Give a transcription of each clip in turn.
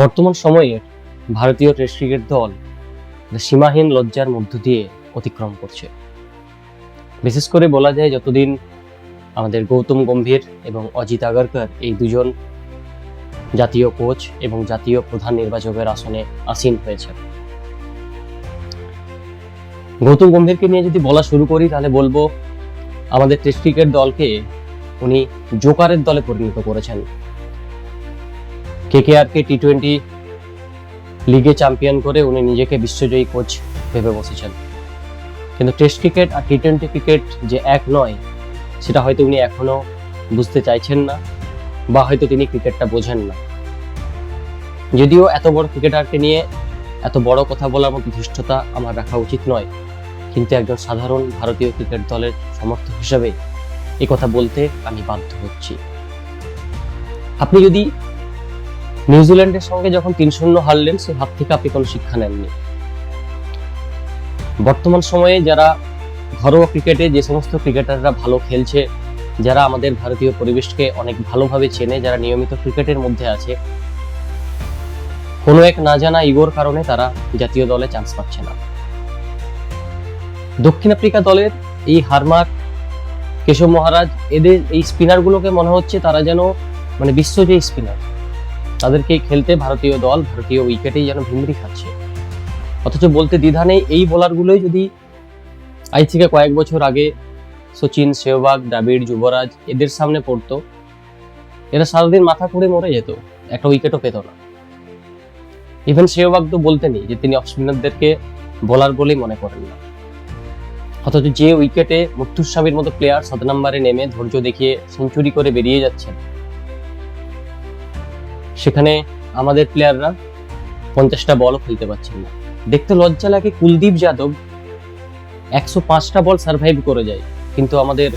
বর্তমান সময়ের ভারতীয় টেস্ট ক্রিকেট দল সীমাহীন লজ্জার মধ্য দিয়ে অতিক্রম করছে। বিশেষ করে বলা যায় যতদিন আমাদের গৌতম গম্ভীর এবং অজিত আগরকর এই দুজন জাতীয় কোচ এবং জাতীয় প্রধান নির্বাচকের আসনে আসীন হয়েছে গৌতম গম্ভীরকে নিয়ে যদি বলা শুরু করি, তাহলে বলব আমাদের টেস্ট ক্রিকেট দলকে উনি জোকারের দলে পরিণত করেছেন। কেকেআরকে টি টোয়েন্টি লিগে চ্যাম্পিয়ন করে উনি নিজেকে বিশ্বজয়ী কোচ ভেবে বসেছেন। কিন্তু টেস্ট ক্রিকেট আর টি টোয়েন্টি ক্রিকেট যে এক নয়, সেটা হয়তো উনি এখনও বুঝতে চাইছেন না বা হয়তো তিনি ক্রিকেটটা বোঝেন না। যদিও এত বড় ক্রিকেটারকে নিয়ে এত বড় কথা বলার মতো ধৃষ্টতা আমার রাখা উচিত নয়, কিন্তু একজন সাধারণ ভারতীয় ক্রিকেট দলের সমর্থক হিসাবে কথা বলতে আমি বাধ্য হচ্ছি। আপনি যদি নিউজিল্যান্ডের সঙ্গে যখন তিন শূন্য হারলেন সে হাত থেকে আপনি কোনো শিক্ষা নেননি। বর্তমান সময়ে যারা ঘরোয়া ক্রিকেটে, যে সমস্ত ক্রিকেটাররা ভালো খেলছে, যারা আমাদের ভারতীয় পরিবেশকে অনেক ভালোভাবে চেনে, যারা নিয়মিত ক্রিকেটের মধ্যে আছে, কোনো এক না জানা ইগোর কারণে তারা জাতীয় দলে চান্স পাচ্ছে না। দক্ষিণ আফ্রিকা দলের এই হারমার্ক, কেশব মহারাজ, এদের এই স্পিনারগুলোকে মনে হচ্ছে তারা যেন মানে বিশ্ব যে স্পিনার তাদেরকে খেলতে ভারতীয় দল, ভারতীয় উইকেটেই যেন ভিমরি খাচ্ছে। অথচ বলতে দ্বিধা নেই, এই বোলারগুলোই যদি আজ থেকে কয়েক বছর আগে সচিন, সেহবাগ, দ্রাবিড়, যুবরাজ এদের সামনে পড়তো, এরা সারাদিন মাথা করে মরে যেত, একটা উইকেটও পেত না। ইভেন সেহবাগ তো বলতেনি যে তিনি অফ স্পিনারদেরকে বোলার বলেই মনে করেন না। অথচ যে উইকেটে মুর্তুস্বামীর মতো প্লেয়ার সাত নম্বরে নেমে ধৈর্য দেখিয়ে সেঞ্চুরি করে বেরিয়ে যাচ্ছেন সেখানে আমাদের প্লেয়াররা পঞ্চাশটা বলও খেলতে পারছেন না। দেখতে লজ্জা লাগে কুলদীপ যাদব একশো পাঁচটা বল সার্ভাইভ করে যায়, কিন্তু আমাদের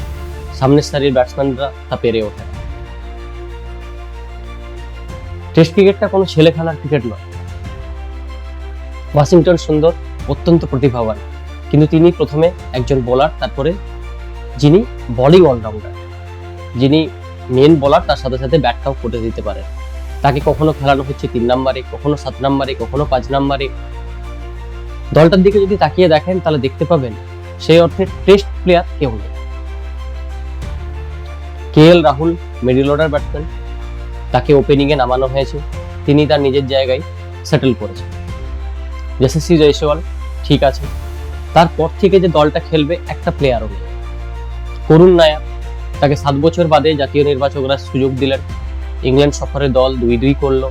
সামনের সারির ব্যাটসম্যানরা তা পেরে ওঠে টেস্ট ক্রিকেটটা কোনো ছেলে খেলার ক্রিকেট নয়। ওয়াশিংটন সুন্দর, অত্যন্ত প্রতিভাবান, কিন্তু তিনি প্রথমে একজন বোলার তারপরে যিনি বলিং অলরাউন্ডার যিনি মেন বোলার তার সাথে সাথে ব্যাটটাও করে দিতে পারে তাকে কখনো খেলানো হচ্ছে তিন নম্বরে, কখনো সাত নম্বরে, কখনো পাঁচ নম্বরে। দলটার দিকে যদি তাকিয়ে দেখেন, তাহলে দেখতে পাবেন সেই অর্থে টেস্ট প্লেয়ার কেউ নেই। K L Rahul middle order batsman তাকে ওপেনিংয়ে নামানো হয়েছে। তিনি তার নিজের জায়গায় সেটেল করেছেন যশস্বী জয়সওয়াল ঠিক আছে। তারপর থেকে যে দলটা খেলবে, একটা প্লেয়ারও নেই। করুণ নায়ার তাকে সাত বছর বাদে জাতীয় নির্বাচকরা সুযোগ দিলেন। ইংল্যান্ড সফরে দল দুই দুই করল।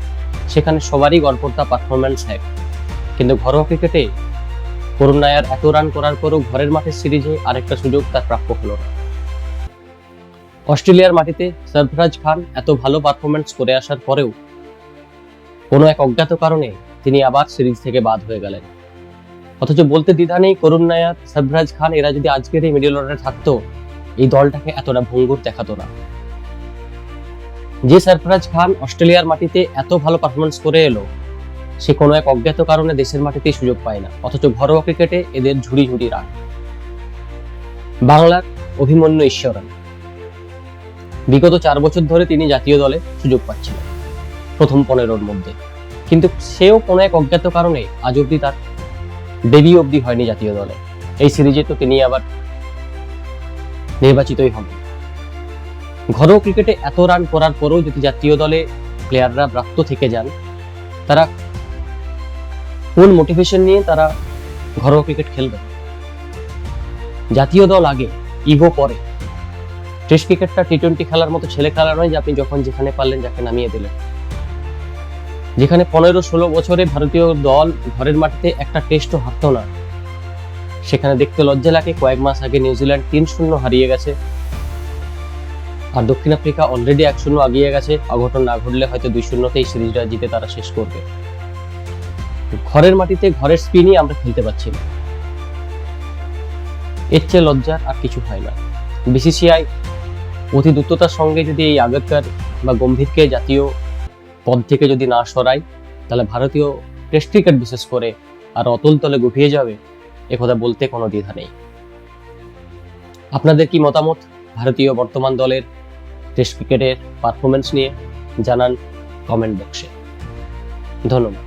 সেখানে সবারই গড়পড়তা পারফরম্যান্স এক। কিন্তু ঘরোয়া ক্রিকেটে করুণ নায়ার এত রান করার পরও ঘরের মাঠের সিরিজে আরেকটা সুযোগ তার প্রাপ্য হলো অস্ট্রেলিয়ার মাটিতে সরফরাজ খান এত ভালো পারফরমেন্স করে আসার পরেও কোনো এক অজ্ঞাত কারণে তিনি আবার সিরিজ থেকে বাদ হয়ে গেলেন। অথচ বলতে দ্বিধা নেই করুণ নায়ার, সরফরাজ খান, এরা যদি আজকের এই মিডল অর্ডারে থাকতো, এই দলটাকে এতটা ভঙ্গুর দেখাতো না। যে সরফরাজ খান অস্ট্রেলিয়ার মাটিতে এত ভালো পারফরমেন্স করে এলো, সে কোনো এক অজ্ঞাত কারণে দেশের মাটিতেই সুযোগ পায় না, অথচ ঘরোয়া ক্রিকেটে এদের ঝুড়ি ঝুড়ি রান। বাংলার অভিমন্যু ঈশ্বরন বিগত চার বছর ধরে তিনি জাতীয় দলে সুযোগ পাচ্ছিলেন, প্রথম পনেরোর মধ্যে। কিন্তু সেও কোনো এক অজ্ঞাত কারণে আজ অব্দি তার ডেবি অবধি হয়নি জাতীয় দলে। এই সিরিজে তো তিনি আবার নির্বাচিতই হন ঘরোয়া ক্রিকেটে এত রান করার পরেও যদি জাতীয় দলে প্লেয়াররা প্রাপ্ত থেকে যান, তারা কোন মোটিভেশন নিয়ে তারা ঘরোয়া ক্রিকেট খেলবে? জাতীয় দল আগে, ইগো পরে। টেস্ট ক্রিকেটটা টি টোয়েন্টি খেলার মতো ছেলে খেলা নয় যে আপনি যখন যেখানে পারলেন যাকে নামিয়ে দিলেন। যেখানে পনেরো ষোলো বছরে ভারতীয় দল ঘরের মাটিতে একটা টেস্টও হারতো না। সেখানে দেখতে লজ্জা লাগে, কয়েক মাস আগে নিউজিল্যান্ড তিন শূন্য হারিয়ে গেছে। আর দক্ষিণ আফ্রিকা অলরেডি এক শূন্য আগিয়ে গেছে। অঘটন না ঘটলে হয়তো দুই শূন্যতেই সিরিজটা জিতে তারা শেষ করবে। ঘরের মাটিতে ঘরের স্পিনই আমরা খেলতে পারছি না। এর চেয়ে লজ্জার আর কিছু হয় না। বিসিসিআই অতি দ্রুততার সঙ্গে যদি এই আগেরকার বা গম্ভীরকে জাতীয় পদ থেকে যদি না সরায়, তাহলে ভারতীয় টেস্ট ক্রিকেট বিশেষ করে আর অতল তলে গুটিয়ে যাবে একথা বলতে কোনো দ্বিধা নেই। আপনাদের কি মতামত? ভারতীয় বর্তমান দলের টেস্ট ক্রিকেটের পারফরমেন্স নিয়ে জানান কমেন্ট বক্সে। ধন্যবাদ।